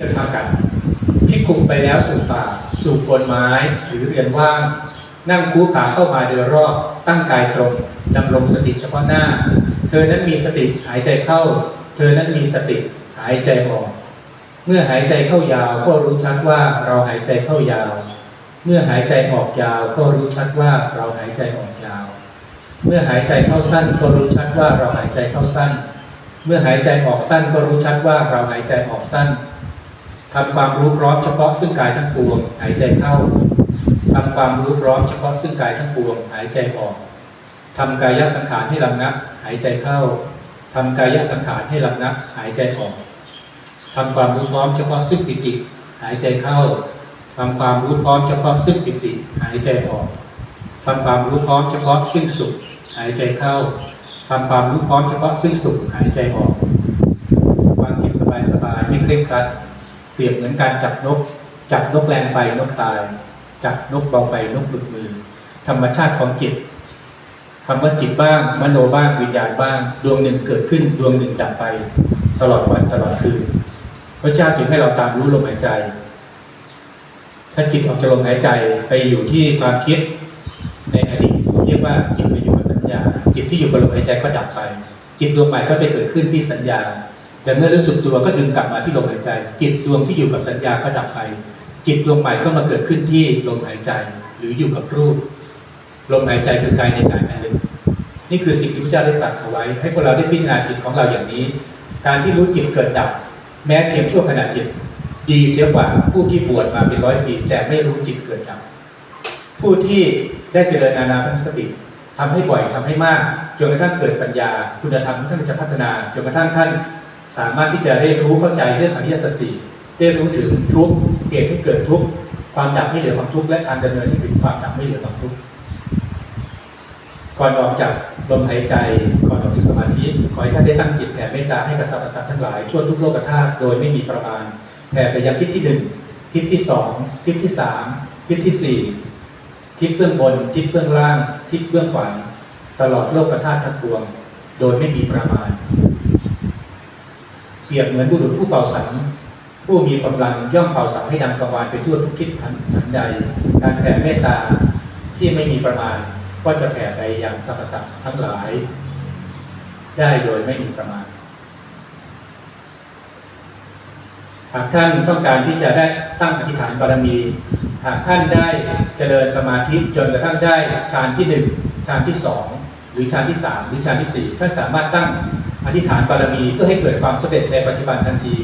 จะทำกันพิกุไปแล้วสู่ป่า สู่โคนไม้หรือเรือนว่างนั่งคู่ขาเข้ามาโดยรอบตั้งกายตรงดำรงสติเฉพาะหน้า เธอนั้นมีสติหายใจเข้า เธอนั้นมีสติหายใจออก เมื่อหายใจเข้ายาวก็รู้ชัดว่าเราหายใจเข้ายาว เมื่อหายใจออกยาวก็รู้ชัดว่าเราหายใจออกยาว เมื่อหายใจเข้าสั้นก็รู้ชัดว่าเราหายใจเข้าสั้น เมื่อหายใจออกสั้นก็รู้ชัดว่าเราหายใจออกสั้น ทำความรู้พร้อมเฉพาะซึ่งกายทั้งปวง หายใจเข้าทำความรู้พร้อมเฉพาะซึ่งกายทั้งปวง หายใจออกทำกายสังขารให้ลำนับหายใจเข้าทำกายสังขารให้ลำนับหายใจออกทำความรู้พร้อมเฉพาะซึ่งปิติ หายใจเข้าทำความรู้พร้อมเฉพาะซึ่งปิติ หายใจออกทำความรู้พร้อมเฉพาะซึ่งสุข หายใจเข้าทำความรู้พร้อมเฉพาะซึ่งสุข หายใจออกควางจิตสบายๆไม่เคร่งครัด เปรียบเหมือนการจับนก จับนกแรงไปนกตาย จับนกเบาไปนกหลุดมือ ธรรมชาติของจิตคำว่าจิตบ้าง มโนบ้างวิญญาณบ้าง ดวงหนึ่งเกิดขึ้นดวงหนึ่งดับไป ตลอดวันตลอดคืนพระเจ้าจึงให้เราตามรู้ลมหายใจ ถ้าจิตออกจากลมหายใจไปอยู่ที่ความคิดในอดีตเรียกว่าจิตไปอยู่กับสัญญา จิตที่อยู่กับลมหายใจก็ดับไป จิตดวงใหม่ก็ไปเกิดขึ้นที่สัญญา แต่เมื่อรู้สึกตัวก็ดึงกลับมาที่ลมหายใจ จิตดวงที่อยู่กับสัญญาก็ดับไป จิตดวงใหม่ก็มาเกิดขึ้นที่ลมหายใจหรืออยู่กับรูป ลมหายใจคือกายในกายอันหนึ่งนี่คือสิ่งที่พระเจ้าได้ตรัสเอาไว้ ให้พวกเราได้พิจารณาจิตของเราอย่างนี้ การที่รู้จิตเกิดดับ แม้เพียงชั่วขณะจิต ดีเสียกว่าผู้ที่บวชมาเป็นร้อยปี แต่ไม่รู้จิตเกิดดับ ผู้ที่ได้เจริญอานาปานสติทำให้บ่อยทำให้มากจนกระทั่งเกิดปัญญา คุณธรรมท่านจะพัฒนาจนกระทั่งท่าน สามารถที่จะได้รู้เข้าใจเรื่องอริยสัจสี่ได้รู้ถึงทุกข์เหตุที่เกิดทุกข์ความดับไม่เหลือความทุกข์และการดำเนินให้ถึงความดับไม่เหลือความทุกข์ก่อนออกจากลมหายใจก่อนออกจากสมาธิขอให้ท่านได้ตั้งจิตแผ่เมตตาให้กับสรรพสัตว์ทั้งหลายทั่วทุกโลกธาตุโดยไม่มีประมาณแผ่ไปยังทิศที่หนึ่งทิศที่สองทิศที่สามทิศที่สี่ทิศเบื้องบนทิศเบื้องล่างทิศเบื้องขวาตลอดโลกธาตุทั้งปวง โดยไม่มีประมาณ เปรียบเหมือนบุรุษผู้เป่าสังผู้มีกำลังย่อมเป่าสังให้ดังกระวานไปทั่วทุกทิศทันทันใด การแผ่เมตตาที่ไม่มีประมาณก็จะแผ่ไปยังสรรพสัตว์ทั้งหลาย ได้โดยไม่มีประมาณหากท่านต้องการที่จะได้ตั้งอธิษฐานบารมี หากท่านได้เจริญสมาธิจนกระทั่งได้ฌานที่หนึ่งฌานที่สองหรือฌานที่สามหรือฌานที่สี่ท่านสามารถตั้ง อธิษฐานบารมีเพื่อให้เกิดความสำเร็จในปัจจุบันทันที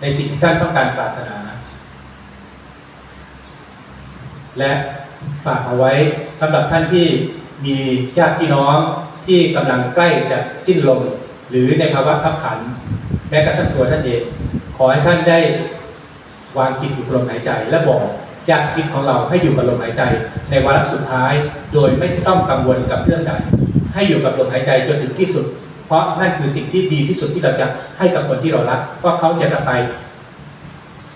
ในสิ่งที่ท่านต้องการปรารถนา และฝากเอาไว้สำหรับท่านที่มีญาติพี่น้องที่กำลังใกล้จะสิ้นลมหรือในภาวะขับขัน แม้กระทั่งตัวท่านเองขอให้ท่านได้วางจิตอยู่กับลมหายใจ และบอกญาติพิตของเราให้อยู่กับลมหายใจ ในวาระสุดท้าย โดยไม่ต้องกังวลกับเรื่องใดให้อยู่กับลมหายใจจนถึงที่สุด เพราะนั่นคือสิ่งที่ดีที่สุดที่เราจะให้กับคนที่เรารักเพราะเขาจะไป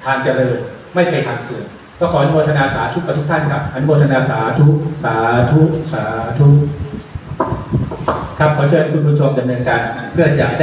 ทางเจริญไม่ไปทางเสื่อมก็ขออนุโมทนาสาธุกับทุกท่านครับอนุโมทนาสาธุสาธุสาธุครับขอเชิญคุณผู้ชมดำเนินการเพื่อจะได้